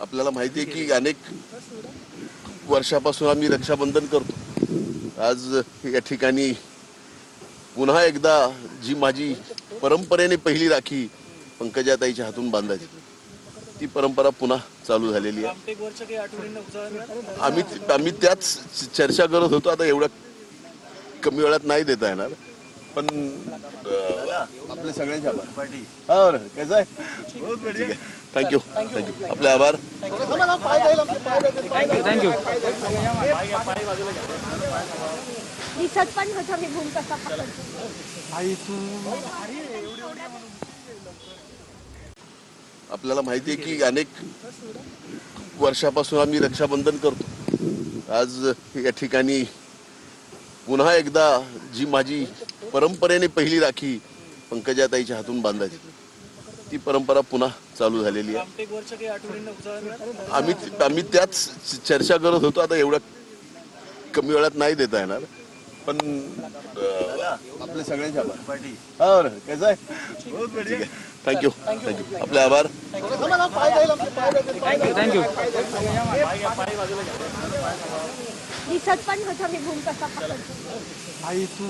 आपल्याला माहिती आहे की अनेक वर्षापासून आम्ही रक्षाबंधन करतो. आज या ठिकाणी पुन्हा एकदा जी माझी परंपरेने पहिली राखी पंकजाताईच्या हातून बांधायची ती परंपरा पुन्हा चालू झालेली आहे. आम्ही आम्ही त्याच चर्चा करत होतो आता एवढ्या कमी वेळात नाही देता येणार. पण आपले सगळ्यांचे आभार. हा बरं कसं आहे. थँक्यू थँक्यू आपले आभार थँक्यू दिसत पण होतं मी भूम कसा पकडतो आपल्याला माहिती आहे की अनेक वर्षापासून आम्ही रक्षाबंधन करतो. आज या ठिकाणी पुन्हा एकदा जी माझी परंपरेने पहिली राखी पंकजाताईच्या हातून बांधायची. ती परंपरा पुन्हा चालू झालेली आहे. आम्ही आम्ही त्याच चर्चा करत होतो आता एवढ्या कमी वेळात नाही देता येणार. पण आपले सगळ्यांचे आभार हा बरं. कसं आहे? थँक्यू थँक्यू आपले आभार. थँक्यू दिसत पण होतं मी भूम कसा पकडतो. आई तू.